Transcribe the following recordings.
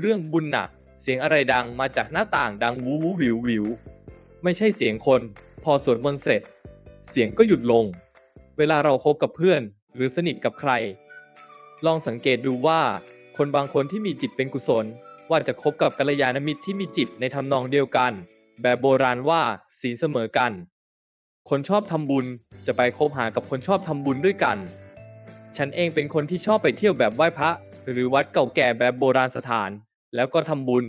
เรื่องบุญหนัก เสียงอะไรดังมาจากหน้าต่างดังวูวูวิววิว ไม่ใช่เสียงคน พอสวดมนต์เสร็จ เสียงก็หยุดลง เวลาเราคบกับเพื่อน หรือสนิทกับใคร ลองสังเกตดูว่า คนบางคนที่มีจิตเป็นกุศล ว่าจะคบกับกัลยาณมิตรที่มีจิตในทำนองเดียวกัน แบบโบราณว่าศีลเสมอกัน คนชอบทำบุญจะไปคบหากับคนชอบทำบุญด้วยกัน ฉันเองเป็นคนที่ชอบไปเที่ยวแบบไหว้พระ หรือวัดเก่าแก่แบบโบราณสถาน แล้วก็ทำบุญ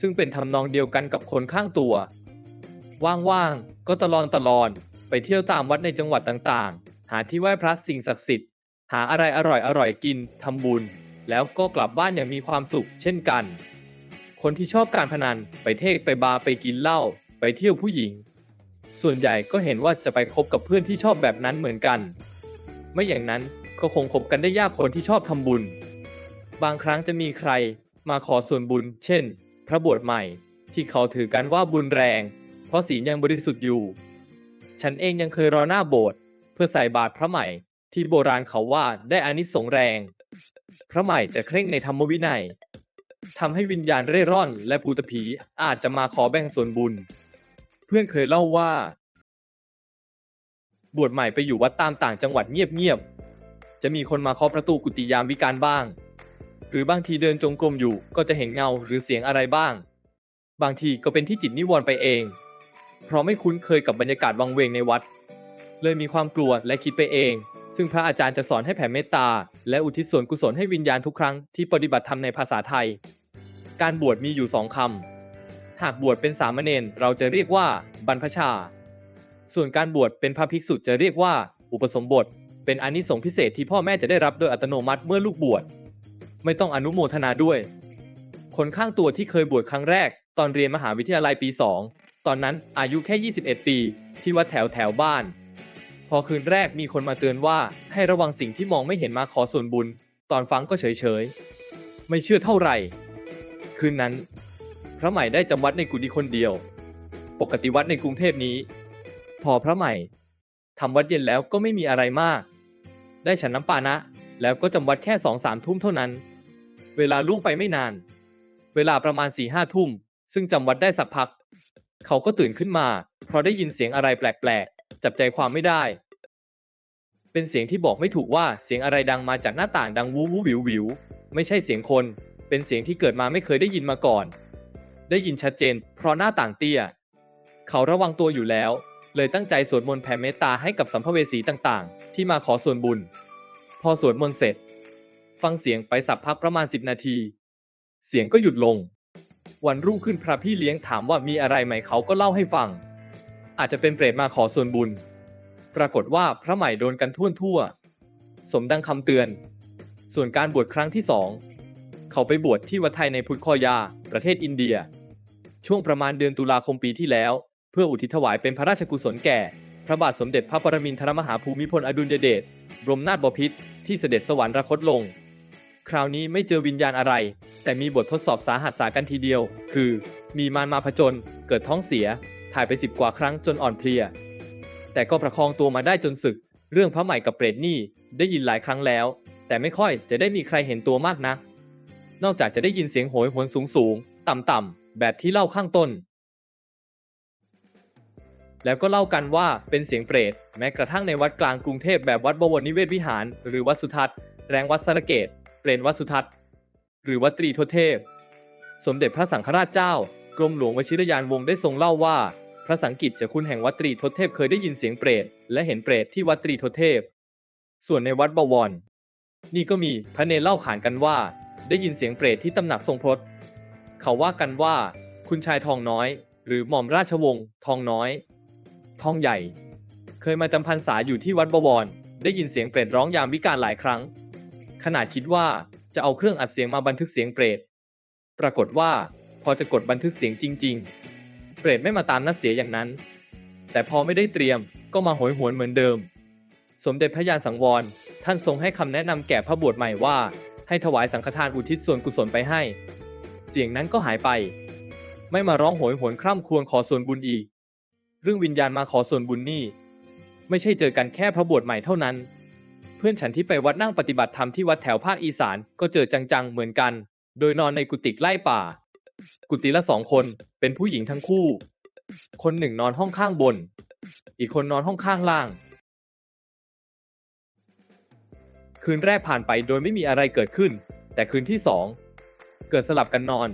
ซึ่งเป็นทำนองเดียวกันกับคนข้างตัว ว่างๆ ก็ตลอนตลอนไปเที่ยวตามวัดในจังหวัดต่างๆ หาที่ไหว้พระสิ่งศักดิ์สิทธิ์ หาอะไรอร่อยๆกินทำบุญ แล้วก็กลับบ้านอย่างมีความสุข เช่นกัน คนที่ชอบการพนันไปเทศไปบาร์ไปกินเหล้าไปเที่ยวผู้หญิง ส่วนใหญ่ก็เห็นว่าจะไปคบกับเพื่อนที่ชอบแบบนั้นเหมือนกัน ไม่อย่างนั้นก็คงคบกันได้ยากคนที่ชอบทำบุญ บางครั้งจะมีใครมาขอส่วนบุญ เช่น พระบวชใหม่ ที่เขาถือกันว่าบุญแรง เพราะศีลยังบริสุทธิ์อยู่ ฉันเองยังเคยรอหน้าโบสถ์เพื่อใส่บาตรพระใหม่ ที่โบราณเขาว่าได้อานิสงส์แรง พระใหม่จะเคร่งในธรรมวินัยทำให้วิญญาณเร่ร่อน และภูตผีอาจจะมาขอแบ่งส่วนบุญ เพื่อนเคยเล่าว่า บวชใหม่ไปอยู่วัดตามต่างจังหวัดเงียบๆจะมีคนมาเคาะประตูกุฏิยามวิการบ้าง หรือบางทีเดินจงกรมอยู่ก็จะเห็นเงาหรือเสียงอะไรบ้าง บางทีก็เป็นที่จิตนิวรณ์ไปเอง เพราะไม่คุ้นเคยกับบรรยากาศวังเวงในวัด เลยมีความกลัวและคิดไปเอง ซึ่งพระอาจารย์จะสอนให้แผ่เมตตา และอุทิศส่วนกุศลให้วิญญาณทุกครั้งที่ปฏิบัติธรรมในภาษาไทย การบวชมีอยู่สองคำหากบวชเป็นสามเณรเราจะเรียกว่า บรรพชา ส่วนการบวชเป็นพระภิกษุจะเรียกว่า อุปสมบท เป็นอนิสงส์พิเศษที่พ่อแม่จะได้รับโดยอัตโนมัติเมื่อลูกบวช ไม่ต้องอนุโมทนาด้วย คนข้างตัวที่เคยบวชครั้งแรก ตอนเรียนมหาวิทยาลัยปี 2 ตอนนั้นอายุแค่ 21 ปี ที่วัดแถวแถวบ้าน พอคืนแรกมีคนมาเตือนว่าให้ระวังสิ่งที่มองไม่เห็นมาขอส่วนบุญ ตอนฟังก็เฉยๆไม่เชื่อเท่าไหร่ คืนนั้น พระใหม่ได้จำวัดในกุฏิคนเดียว ปกติวัดในกรุงเทพนี้ พอพระใหม่ทำวัดเย็นแล้วก็ไม่มีอะไรมาก ได้ฉันน้ำปานะ แล้วก็จำวัดแค่สองสามทุ่มเท่านั้น เวลาล่วงไปไม่นาน เวลาประมาณสี่ห้าทุ่ม ซึ่งจำวัดได้สักพัก เขาก็ตื่นขึ้นมา เพราะได้ยินเสียงอะไรแปลกๆ จับใจความไม่ได้ เป็นเสียงที่บอกไม่ถูกว่าเสียงอะไรดังมาจากหน้าต่างดังวูวูวิววิวไม่ใช่เสียงคน เป็นเสียงที่เกิดมาไม่เคยได้ยินมาก่อน ได้ยินชัดเจน เพราะหน้าต่างเตี้ย เขาระวังตัวอยู่แล้ว เลยตั้งใจสวดมนต์แผ่เมตตาให้กับสัมภเวสีต่างๆ ที่มาขอส่วนบุญ พอสวดมนต์เสร็จ ฟังเสียงไปสักพักประมาณ10นาที เสียงก็หยุดลง วันรุ่งขึ้นพระพี่เลี้ยงถามว่ามีอะไรไหมเขาก็เล่าให้ฟัง อาจจะเป็นเปรตมาขอส่วนบุญ ปรากฏว่าพระใหม่โดนกันทั่วทั่ว สมดังคำเตือน ส่วนการบวชครั้งที่สองเขาไปบวชที่วัดไทยในพุทธคอยา ประเทศอินเดีย ช่วงประมาณเดือนตุลาคมปีที่แล้ว เพื่ออุทิศถวายเป็นพระราชกุศลแก่ พระบาทสมเด็จพระปรมินทรมหาภูมิพลอดุลยเดชบรมนาถบพิตรที่เสด็จสวรรคตลง คราวนี้ไม่เจอวิญญาณอะไร แต่มีบททดสอบสาหัสสากันทีเดียว คือ มีมารมาผจญเกิดท้องเสีย ถ่ายไปสิบกว่าครั้งจนอ่อนเพลีย แต่ก็ประคองตัวมาได้จนศึก เรื่องพระใหม่กับเปรตนี่ได้ยินหลายครั้งแล้ว แต่ไม่ค่อยจะได้มีใครเห็นตัวมากนะัก นอกจากจะได้ยินเสียงโหยหวนสูงสูงต่ำต่ำแบบที่เล่าข้างต้น แล้วก็เล่ากันว่าเป็นเสียงเปรต แม้กระทั่งในวัดกลางกรุงเทพแบบวัดบวรนิเวศวิหาร หรือวัดสุทัศน์แรงวัดสระเกต เปรตวัสุทัศน์ หรือวัตรีทศเทพ สมเด็จพระสังฆราชเจ้ากรมหลวงวชิรยานวงศ์ได้ทรงเล่าว่า พระสังกิจจะคุณแห่งวัตรีทศเทพเคยได้ยินเสียงเปรต และเห็นเปรตที่วัตรีทศเทพ ส่วนในวัดบวร นี่ก็มีพระเนรเล่าขานกันว่า ได้ยินเสียงเปรตที่ตำหนักทรงพรตเขาว่ากันว่า คุณชายทองน้อย หรือหม่อมราชวงศ์ทองน้อย ทองใหญ่ เคยมาจำพรรษาอยู่ที่วัดบวร ได้ยินเสียงเปรตร้องยามวิกาลหลายครั้ง ขนาดคิดว่าจะเอาเครื่องอัดเสียงมาบันทึกเสียงเปรต ปรากฏว่าพอจะกดบันทึกเสียงจริง ๆ เปรตไม่มาตามนัดเสียอย่างนั้น แต่พอไม่ได้เตรียมก็มาโหยหวนเหมือนเดิม สมเด็จพระยานสังวร ท่านทรงให้คำแนะนำแก่พระบวชใหม่ว่า ให้ถวายสังฆทานอุทิศส่วนกุศลไปให้ เสียงนั้นก็หายไป ไม่มาร้องโหยหวนคร่ำครวญขอส่วนบุญอีก เรื่องวิญญาณมาขอส่วนบุญนี่ ไม่ใช่เจอกันแค่พระบวชใหม่เท่านั้น พื่อนฉันที่ไปวัดนั่งปฏิบัติธรรมที่วัดแถวภาคอีสานก็เจอจังๆเหมือนกัน โดยนอนในกุฏิใกล้ป่า กุฏิละสองคนเป็นผู้หญิงทั้งคู่ คนหนึ่งนอนห้องข้างบน อีกคนนอนห้องข้างล่าง คืนแรกผ่านไปโดยไม่มีอะไรเกิดขึ้น แต่คืนที่สองเกิดสลับกันนอน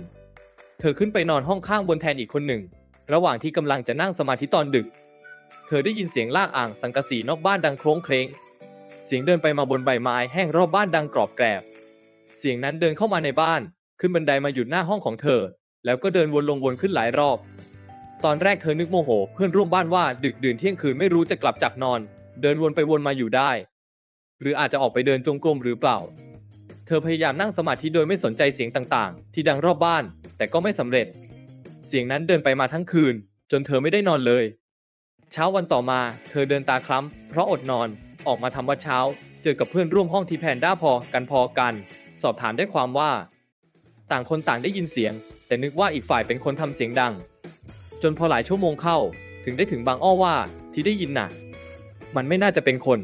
เธอขึ้นไปนอนห้องข้างบนแทนอีกคนหนึ่ง ระหว่างที่กำลังจะนั่งสมาธิตอนดึก เธอได้ยินเสียงลากอ่างสังกะสีนอกบ้านดังโครงเครง เสียงเดินไปมาบนใบไม้แห้งรอบบ้านดังกรอบแกรบ เสียงนั้นเดินเข้ามาในบ้าน ขึ้นบันไดมาหยุดหน้าห้องของเธอ แล้วก็เดินวนลงวนขึ้นหลายรอบ ตอนแรกเธอนึกโมโห เพื่อนร่วมบ้านว่าดึกดื่นเที่ยงคืนไม่รู้จะกลับจากนอน เดินวนไปวนมาอยู่ได้ หรืออาจจะออกไปเดินจงกรมหรือเปล่า เธอพยายามนั่งสมาธิโดยไม่สนใจเสียงต่างๆ ที่ดังรอบบ้าน แต่ก็ไม่สำเร็จ เสียงนั้นเดินไปมาทั้งคืน จนเธอไม่ได้นอนเลย เช้าวันต่อมา เธอเดินตาคล้ำเพราะอดนอน ออกมาทำวัดเช้า เจอกับเพื่อนร่วมห้องที่แพนด้าพอกันพอกัน สอบถามได้ความว่า ต่างคนต่างได้ยินเสียง แต่นึกว่าอีกฝ่ายเป็นคนทำเสียงดัง จนพอหลายชั่วโมงเข้า ถึงได้ถึงบางอ้อว่าที่ได้ยินน่ะ มันไม่น่าจะเป็นคน